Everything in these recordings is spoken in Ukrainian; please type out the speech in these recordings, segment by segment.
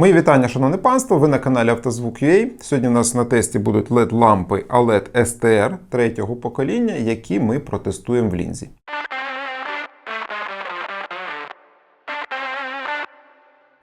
Мої вітання, шановне панство. Ви на каналі Автозвук.ua. Сьогодні у нас на тесті будуть LED-лампи ALED STR третього покоління, які ми протестуємо в лінзі.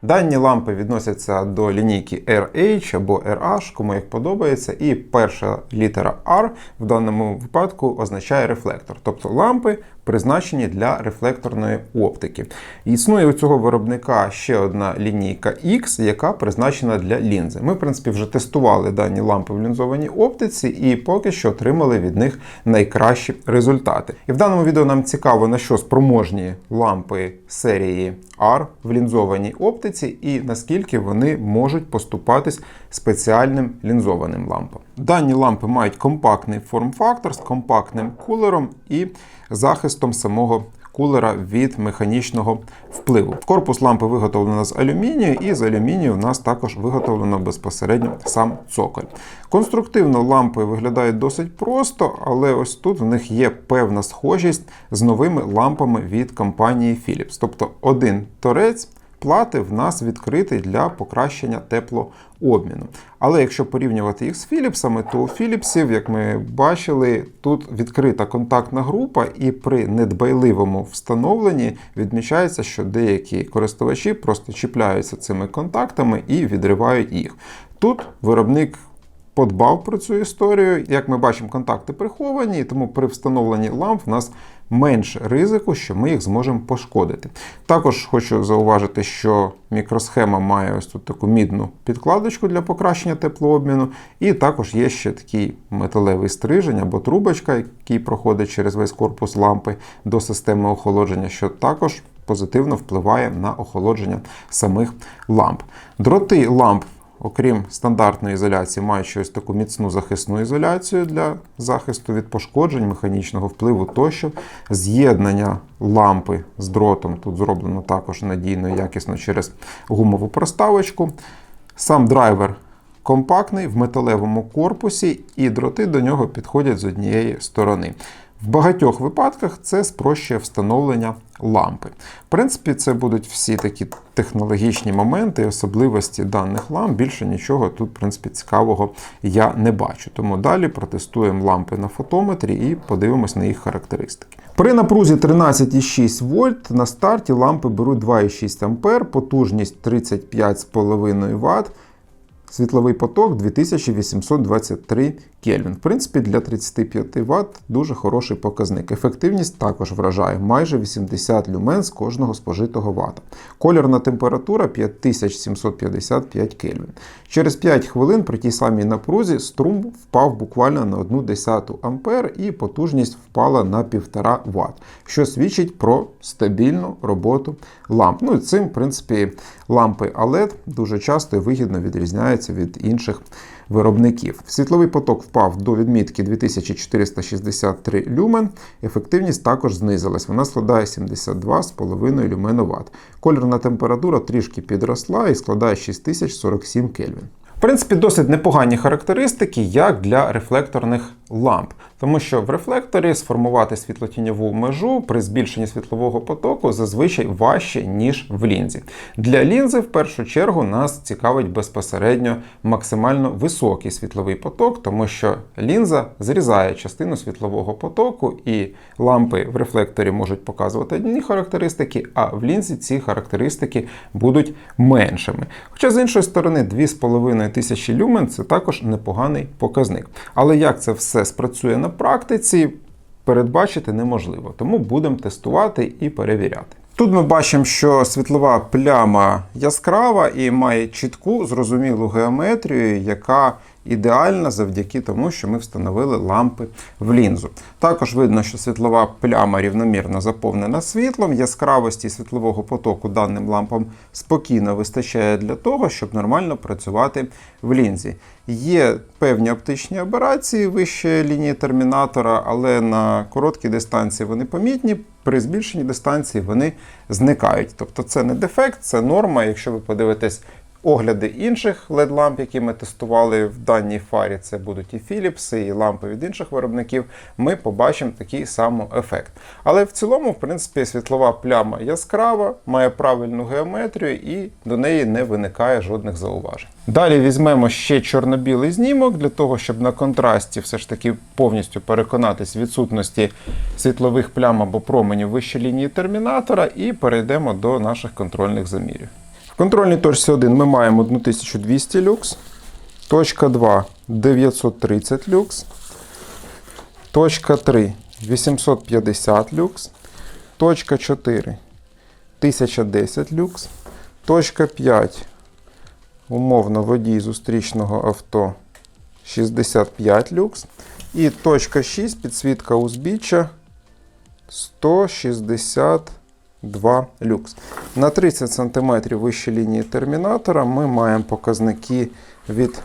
Дані лампи відносяться до лінійки RH або RH, кому як подобається, і перша літера R в даному випадку означає рефлектор, тобто лампи призначені для рефлекторної оптики. Існує у цього виробника ще одна лінійка X, яка призначена для лінзи. Ми, в принципі, вже тестували дані лампи в лінзованій оптиці і поки що отримали від них найкращі результати. І в даному відео нам цікаво, на що спроможні лампи серії R в лінзованій оптиці і наскільки вони можуть поступатись спеціальним лінзованим лампам. Дані лампи мають компактний форм-фактор з компактним кулером і захистом самого кулера від механічного впливу. Корпус лампи виготовлено з алюмінію, і з алюмінію у нас також виготовлено безпосередньо сам цоколь. Конструктивно лампи виглядають досить просто, але ось тут в них є певна схожість з новими лампами від компанії Philips. Тобто один торець. Плати в нас відкритий для покращення теплообміну. Але якщо порівнювати їх з Філіпсами, то у Філіпсів, як ми бачили, тут відкрита контактна група, і при недбайливому встановленні відмічається, що деякі користувачі просто чіпляються цими контактами і відривають їх. Тут виробник подбав про цю історію. Як ми бачимо, контакти приховані, тому при встановленні ламп в нас менше ризику, що ми їх зможемо пошкодити. Також хочу зауважити, що мікросхема має ось тут таку мідну підкладочку для покращення теплообміну, і також є ще такий металевий стрижень або трубочка, який проходить через весь корпус лампи до системи охолодження, що також позитивно впливає на охолодження самих ламп. Дроти ламп Окрім стандартної ізоляції, мають щось таку міцну захисну ізоляцію для захисту від пошкоджень, механічного впливу тощо. З'єднання лампи з дротом тут зроблено також надійно, якісно через гумову проставочку. Сам драйвер компактний в металевому корпусі, і дроти до нього підходять з однієї сторони. В багатьох випадках це спрощує встановлення лампи. В принципі, це будуть всі такі технологічні моменти особливості даних ламп. Більше нічого тут, в принципі, цікавого я не бачу. Тому далі протестуємо лампи на фотометрі і подивимось на їх характеристики. При напрузі 13,6 вольт на старті лампи беруть 2,6 А, потужність 35,5 Вт. Світловий поток 2823 Кельвін. В принципі, для 35 Вт дуже хороший показник. Ефективність також вражає майже 80 люмен з кожного спожитого вата. Кольорна температура 5755 Кельвін. Через 5 хвилин при тій самій напрузі струм впав буквально на 1 десяту ампер і потужність впала на 1,5 Вт, що свідчить про стабільну роботу ламп. Ну і цим, в принципі, лампи LED дуже часто і вигідно відрізняються від інших виробників. Світловий поток впав до відмітки 2463 люмен. Ефективність також знизилась. Вона складає 72,5 люменоват. Кольорна температура трішки підросла і складає 6047 Кельвін. В принципі, досить непогані характеристики, як для рефлекторних ламп, тому що в рефлекторі сформувати світлотіньову межу при збільшенні світлового потоку зазвичай важче, ніж в лінзі. Для лінзи, в першу чергу, нас цікавить безпосередньо максимально високий світловий поток, тому що лінза зрізає частину світлового потоку, і лампи в рефлекторі можуть показувати одні характеристики, а в лінзі ці характеристики будуть меншими. Хоча, з іншої сторони, 2,5 тисячі люмен це також непоганий показник. Але як це все спрацює на практиці, передбачити неможливо, тому будемо тестувати і перевіряти. Тут ми бачимо, що світлова пляма яскрава і має чітку зрозумілу геометрію, яка ідеальна завдяки тому, що ми встановили лампи в лінзу. Також видно, що світлова пляма рівномірно заповнена світлом, яскравості світлового потоку даним лампам спокійно вистачає для того, щоб нормально працювати в лінзі. Є певні оптичні аберації вище лінії термінатора, але на короткій дистанції вони помітні, при збільшенні дистанції вони зникають. Тобто це не дефект, це норма. Якщо ви подивитесь огляди інших LED-ламп, які ми тестували в даній фарі, це будуть і Philips, і лампи від інших виробників, ми побачимо такий самий ефект. Але в цілому, в принципі, світлова пляма яскрава, має правильну геометрію і до неї не виникає жодних зауважень. Далі візьмемо ще чорно-білий знімок для того, щоб на контрасті все ж таки повністю переконатись в відсутності світлових плям або променів вище лінії термінатора, і перейдемо до наших контрольних замірів. В контрольній точці 1 ми маємо 1200 люкс, точка 2 930 люкс, точка 3 850 люкс, точка 4 1010 люкс, точка 5 умовно водій зустрічного авто 65 люкс. І точка 6 підсвітка узбіччя 162 люкс. На 30 см вище лінії термінатора ми маємо показники від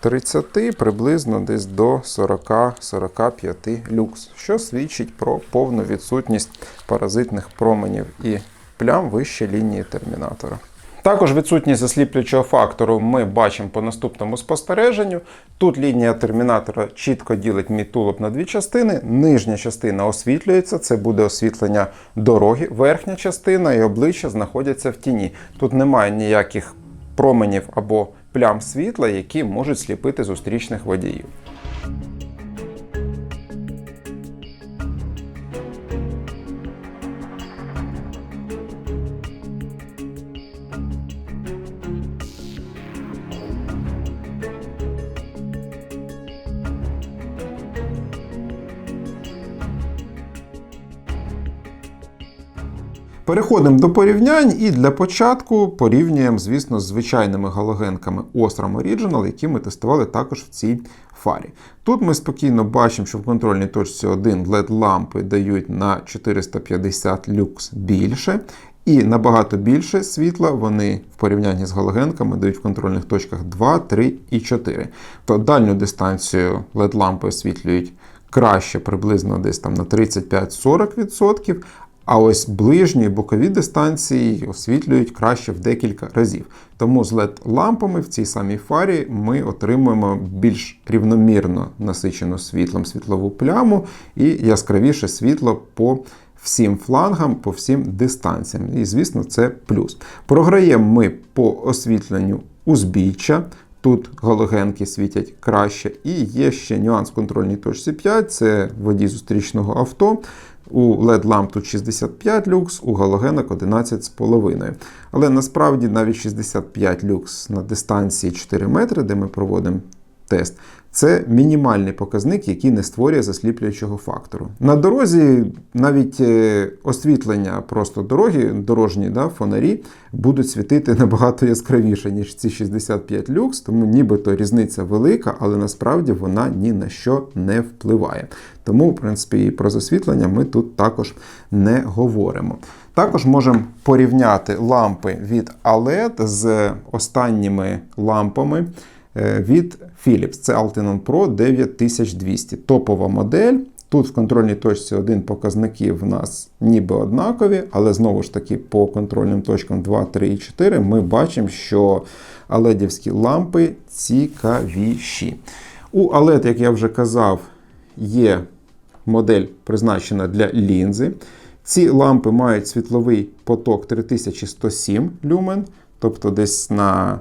30 приблизно десь до 40-45 люкс, що свідчить про повну відсутність паразитних променів і плям вище лінії термінатора. Також відсутність засліплюючого фактору ми бачимо по наступному спостереженню. Тут лінія термінатора чітко ділить мій тулуб на дві частини. Нижня частина освітлюється, це буде освітлення дороги. Верхня частина і обличчя знаходяться в тіні. Тут немає ніяких променів або плям світла, які можуть сліпити зустрічних водіїв. Переходимо до порівнянь і для початку порівнюємо, звісно, з звичайними галогенками Osram Original, які ми тестували також в цій фарі. Тут ми спокійно бачимо, що в контрольній точці 1 LED-лампи дають на 450 люкс більше. І набагато більше світла вони в порівнянні з галогенками дають в контрольних точках 2, 3 і 4. То дальню дистанцію LED-лампи освітлюють краще, приблизно десь там на 35-40%. А ось ближні бокові дистанції освітлюють краще в декілька разів. Тому з LED-лампами в цій самій фарі ми отримуємо більш рівномірно насичену світлом світлову пляму і яскравіше світло по всім флангам, по всім дистанціям. І, звісно, це плюс. Програємо ми по освітленню узбіччя. Тут галогенки світять краще. І є ще нюанс в контрольній точці 5, це водій зустрічного авто. У LED-ламп тут 65 люкс, у галогенок 11,5. Але насправді навіть 65 люкс на дистанції 4 метри, де ми проводимо тест, це мінімальний показник, який не створює засліплюючого фактору. На дорозі навіть е, освітлення просто дороги, дорожні да, фонарі будуть світити набагато яскравіше, ніж ці 65 люкс, тому нібито різниця велика, але насправді вона ні на що не впливає. Тому, в принципі, і про засвітлення ми тут також не говоримо. Також можемо порівняти лампи від ALED з останніми лампами від Philips. Це Altenon Pro 9200. Топова модель. Тут в контрольній точці один показники в нас ніби однакові, але знову ж таки по контрольним точкам 2, 3 і 4 ми бачимо, що аледівські лампи цікавіші. У ALED, як я вже казав, є модель призначена для лінзи. Ці лампи мають світловий поток 3107 люмен, тобто десь на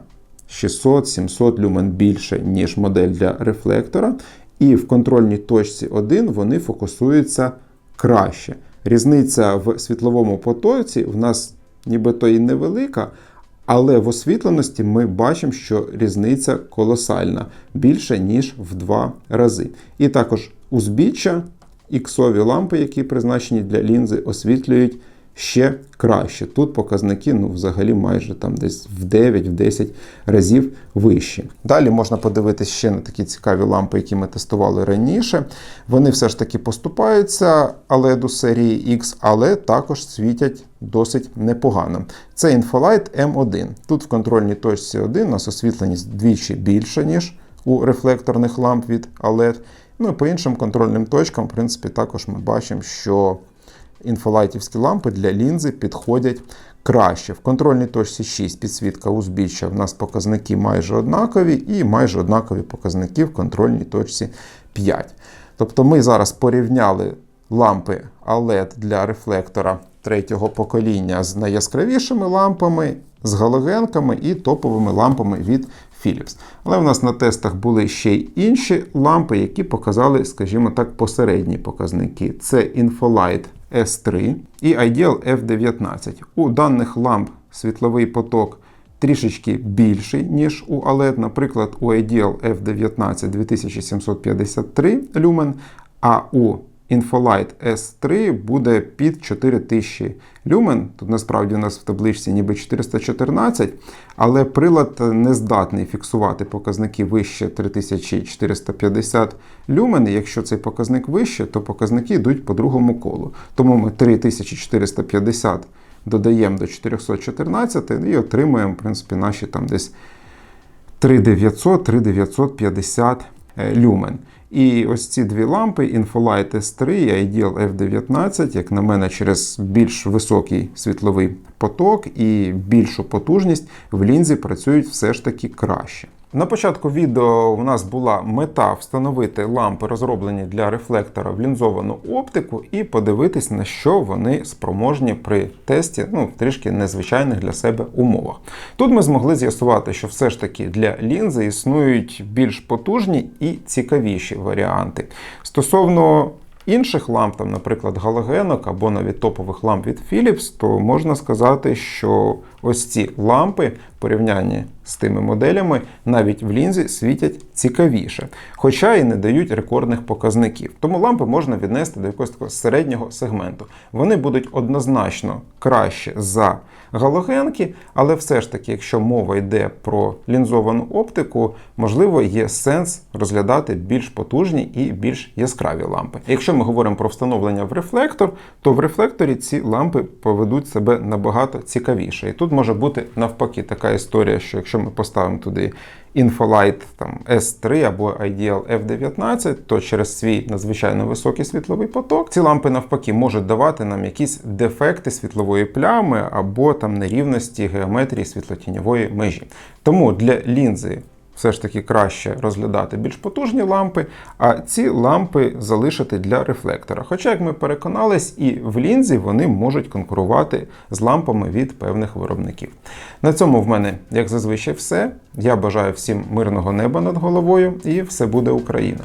600-700 люмен більше, ніж модель для рефлектора. І в контрольній точці 1 вони фокусуються краще. Різниця в світловому потоці в нас нібито і невелика, але в освітленості ми бачимо, що різниця колосальна, більше, ніж в 2 рази. І також узбіччя, іксові лампи, які призначені для лінзи, освітлюють ще краще. Тут показники ну, взагалі майже там десь в 9-10 разів вищі. Далі можна подивитися ще на такі цікаві лампи, які ми тестували раніше. Вони все ж таки поступаються LED серії X, але також світять досить непогано. Це Infolight M1. Тут в контрольній точці 1 у нас освітленість двічі більше, ніж у рефлекторних ламп від OLED. Ну і по іншим контрольним точкам, в принципі, також ми бачимо, що інфолайтівські лампи для лінзи підходять краще. В контрольній точці 6 підсвітка узбіччя в нас показники майже однакові, і майже однакові показники в контрольній точці 5. Тобто ми зараз порівняли лампи OLED для рефлектора третього покоління з найяскравішими лампами, з галогенками і топовими лампами від Philips. Але в нас на тестах були ще й інші лампи, які показали, скажімо так, посередні показники. Це Infolight S3 і IDL F19. У даних ламп світловий поток трішечки більший, ніж у OLED. Наприклад, у IDL F19 2753 люмен, а у Infolight S3 буде під 4000 люмен. Тут насправді у нас в табличці ніби 414, але прилад не здатний фіксувати показники вище 3450 люмен. І якщо цей показник вище, то показники йдуть по другому колу. Тому ми 3450 додаємо до 414 і отримуємо, в принципі, наші там десь 3900-3950 люмен. І ось ці дві лампи Infolight S3 і Ideal F19, як на мене, через більш високий світловий поток і більшу потужність в лінзі працюють все ж таки краще. На початку відео у нас була мета встановити лампи, розроблені для рефлектора в лінзовану оптику, і подивитись, на що вони спроможні при тесті, ну, трішки незвичайних для себе умовах. Тут ми змогли з'ясувати, що все ж таки для лінзи існують більш потужні і цікавіші варіанти. Стосовно інших ламп, там, наприклад, галогенок або навіть топових ламп від Philips, то можна сказати, що ось ці лампи в порівнянні з тими моделями навіть в лінзі світять цікавіше, хоча і не дають рекордних показників. Тому лампи можна віднести до якогось такого середнього сегменту. Вони будуть однозначно краще за галогенки, але все ж таки, якщо мова йде про лінзовану оптику, можливо, є сенс розглядати більш потужні і більш яскраві лампи. Якщо ми говоримо про встановлення в рефлектор, то в рефлекторі ці лампи поведуть себе набагато цікавіше. І тут може бути навпаки така історія, що якщо ми поставимо туди Infolight там, S3 або Ideal F19, то через свій надзвичайно високий світловий поток ці лампи навпаки можуть давати нам якісь дефекти світлової плями або там нерівності геометрії світлотіньової межі. Тому для лінзи все ж таки краще розглядати більш потужні лампи, а ці лампи залишити для рефлектора. Хоча, як ми переконались, і в лінзі вони можуть конкурувати з лампами від певних виробників. На цьому в мене, як зазвичай, все. Я бажаю всім мирного неба над головою і все буде Україна!